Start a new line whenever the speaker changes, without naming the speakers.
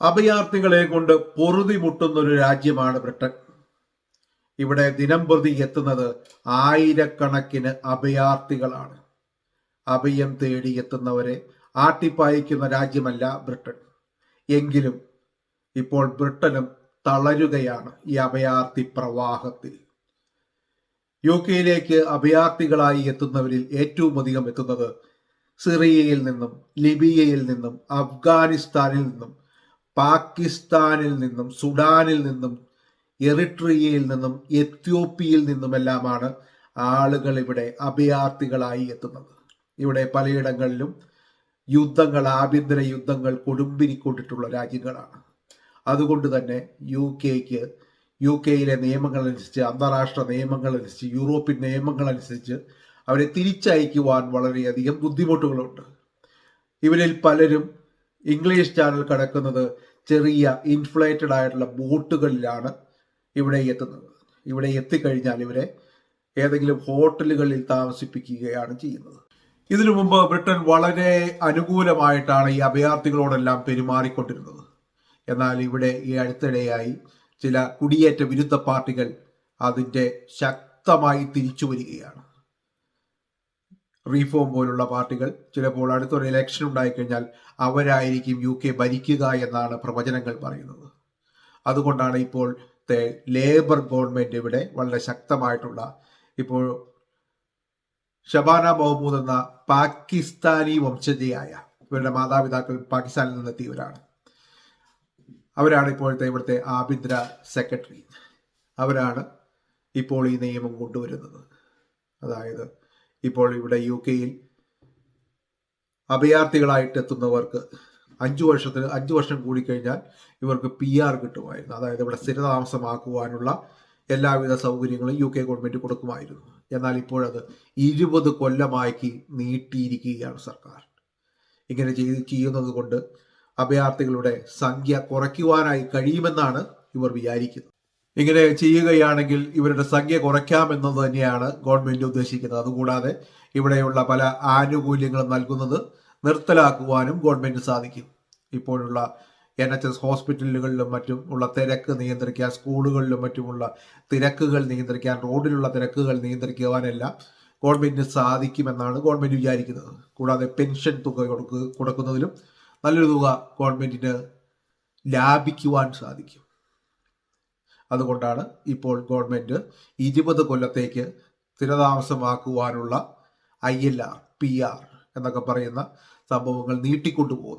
അഭയാർത്ഥികളെ കൊണ്ട് പൊറുതി മുട്ടുന്ന ഒരു രാജ്യമാണ് ബ്രിട്ടൻ. ഇവിടെ ദിനം പ്രതി എത്തുന്നത് ആയിരക്കണക്കിന് അഭയാർത്ഥികളാണ്. അഭയം തേടി എത്തുന്നവരെ ആട്ടിപ്പായിക്കുന്ന രാജ്യമല്ല ബ്രിട്ടൻ. എങ്കിലും ഇപ്പോൾ ബ്രിട്ടനും തളരുകയാണ് ഈ അഭയാർത്ഥി പ്രവാഹത്തിൽ. യു കെയിലേക്ക് അഭയാർത്ഥികളായി എത്തുന്നവരിൽ ഏറ്റവും അധികം എത്തുന്നത് സിറിയയിൽ നിന്നും ലിബിയയിൽ നിന്നും അഫ്ഗാനിസ്ഥാനിൽ നിന്നും പാകിസ്ഥാനിൽ നിന്നും സുഡാനിൽ നിന്നും എറിട്രിയയിൽ നിന്നും എത്യോപ്യയിൽ നിന്നുമെല്ലാമാണ് ആളുകൾ ഇവിടെ അഭയാർത്ഥികളായി എത്തുന്നത്. ഇവിടെ പലയിടങ്ങളിലും യുദ്ധങ്ങൾ ആഭ്യന്തര യുദ്ധങ്ങൾ കൊടുമ്പിരിക്കൊണ്ടിട്ടുള്ള രാജ്യങ്ങളാണ്. അതുകൊണ്ട് തന്നെ യു കെക്ക് യു കെയിലെ നിയമങ്ങൾ അനുസരിച്ച് അന്താരാഷ്ട്ര നിയമങ്ങൾ അനുസരിച്ച് യൂറോപ്യൻ നിയമങ്ങൾ അനുസരിച്ച് അവരെ തിരിച്ചയക്കുവാൻ വളരെയധികം ബുദ്ധിമുട്ടുകളുണ്ട്. ഇവരിൽ പലരും ഇംഗ്ലീഷ് ചാനൽ കടക്കുന്നത് ചെറിയ ഇൻഫ്ലേറ്റഡ് ആയിട്ടുള്ള ബോട്ടുകളിലാണ് ഇവിടെ എത്തുന്നത്. ഇവിടെ എത്തിക്കഴിഞ്ഞാൽ ഇവരെ ഏതെങ്കിലും ഹോട്ടലുകളിൽ താമസിപ്പിക്കുകയാണ് ചെയ്യുന്നത്. ഇതിനു മുമ്പ് ബ്രിട്ടൻ വളരെ അനുകൂലമായിട്ടാണ് ഈ അഭയാർത്ഥികളോടെല്ലാം പെരുമാറിക്കൊണ്ടിരുന്നത്. എന്നാൽ ഇവിടെ ഈ അടുത്തിടെയായി ചില കുടിയേറ്റ വിരുദ്ധ പാർട്ടികൾ അതിന്റെ ശക്തമായി തിരിച്ചു വരികയാണ് റീഫോം പോലുള്ള പാർട്ടികൾ ചിലപ്പോൾ അടുത്തൊരു ഇലക്ഷൻ ഉണ്ടായിക്കഴിഞ്ഞാൽ അവരായിരിക്കും യു കെ ഭരിക്കുക എന്നാണ് പ്രവചനങ്ങൾ പറയുന്നത്. അതുകൊണ്ടാണ് ഇപ്പോൾ ലേബർ ഗവൺമെന്റ് ഇവിടെ വളരെ ശക്തമായിട്ടുള്ള ഇപ്പോൾ ഷബാന മഹമ്മൂദ് എന്ന പാകിസ്ഥാനി വംശജയായ ഇവരുടെ മാതാപിതാക്കൾ പാകിസ്ഥാനിൽ നിന്നെത്തിയവരാണ്. അവരാണ് ഇപ്പോഴത്തെ ഇവിടുത്തെ ആഭ്യന്തര സെക്രട്ടറി അവരാണ് ഇപ്പോൾ ഈ നിയമം കൊണ്ടുവരുന്നത്. അതായത് ഇപ്പോൾ ഇവിടെ യു കെയിൽ അഭയാർത്ഥികളായിട്ട് എത്തുന്നവർക്ക് അഞ്ചു വർഷത്തിന് അഞ്ചു വർഷം കൂടി കഴിഞ്ഞാൽ ഇവർക്ക് പി ആർ കിട്ടുമായിരുന്നു. അതായത് ഇവിടെ സ്ഥിരതാമസമാക്കുവാനുള്ള എല്ലാവിധ സൗകര്യങ്ങളും യു കെ ഗവൺമെന്റ് കൊടുക്കുമായിരുന്നു. എന്നാൽ ഇപ്പോഴത് ഇരുപത് കൊല്ലമാക്കി നീട്ടിയിരിക്കുകയാണ് സർക്കാർ. ഇങ്ങനെ ചെയ്ത് ചെയ്യുന്നത് കൊണ്ട് അഭയാർത്ഥികളുടെ സംഖ്യ കുറയ്ക്കുവാനായി കഴിയുമെന്നാണ് ഇവർ വിചാരിക്കുന്നത്. ഇങ്ങനെ ചെയ്യുകയാണെങ്കിൽ ഇവരുടെ സംഖ്യ കുറയ്ക്കാമെന്നത് തന്നെയാണ് ഗവൺമെന്റ് ഉദ്ദേശിക്കുന്നത്. അതുകൂടാതെ ഇവിടെയുള്ള പല ആനുകൂല്യങ്ങളും നൽകുന്നത് നിർത്തലാക്കുവാനും ഗവൺമെന്റ് സാധിക്കും. ഇപ്പോഴുള്ള എൻ എച്ച് എസ് ഹോസ്പിറ്റലുകളിലും മറ്റും ഉള്ള തിരക്ക് നിയന്ത്രിക്കാൻ സ്കൂളുകളിലും മറ്റുമുള്ള തിരക്കുകൾ നിയന്ത്രിക്കാൻ റോഡിലുള്ള തിരക്കുകൾ നിയന്ത്രിക്കുവാനെല്ലാം ഗവൺമെന്റിന് സാധിക്കുമെന്നാണ് ഗവൺമെന്റ് വിചാരിക്കുന്നത്. കൂടാതെ പെൻഷൻ തുക കൊടുക്കുന്നതിലും നല്ലൊരു തുക ഗവൺമെന്റിന് ലാഭിക്കുവാൻ സാധിക്കും. അതുകൊണ്ടാണ് ഇപ്പോൾ ഗവൺമെന്റ് ഇരുപത് കൊല്ലത്തേക്ക് സ്ഥിരതാമസമാക്കുവാനുള്ള I L R P R എന്നൊക്കെ പറയുന്ന സംഭവങ്ങൾ നീട്ടിക്കൊണ്ടുപോകുന്നത്.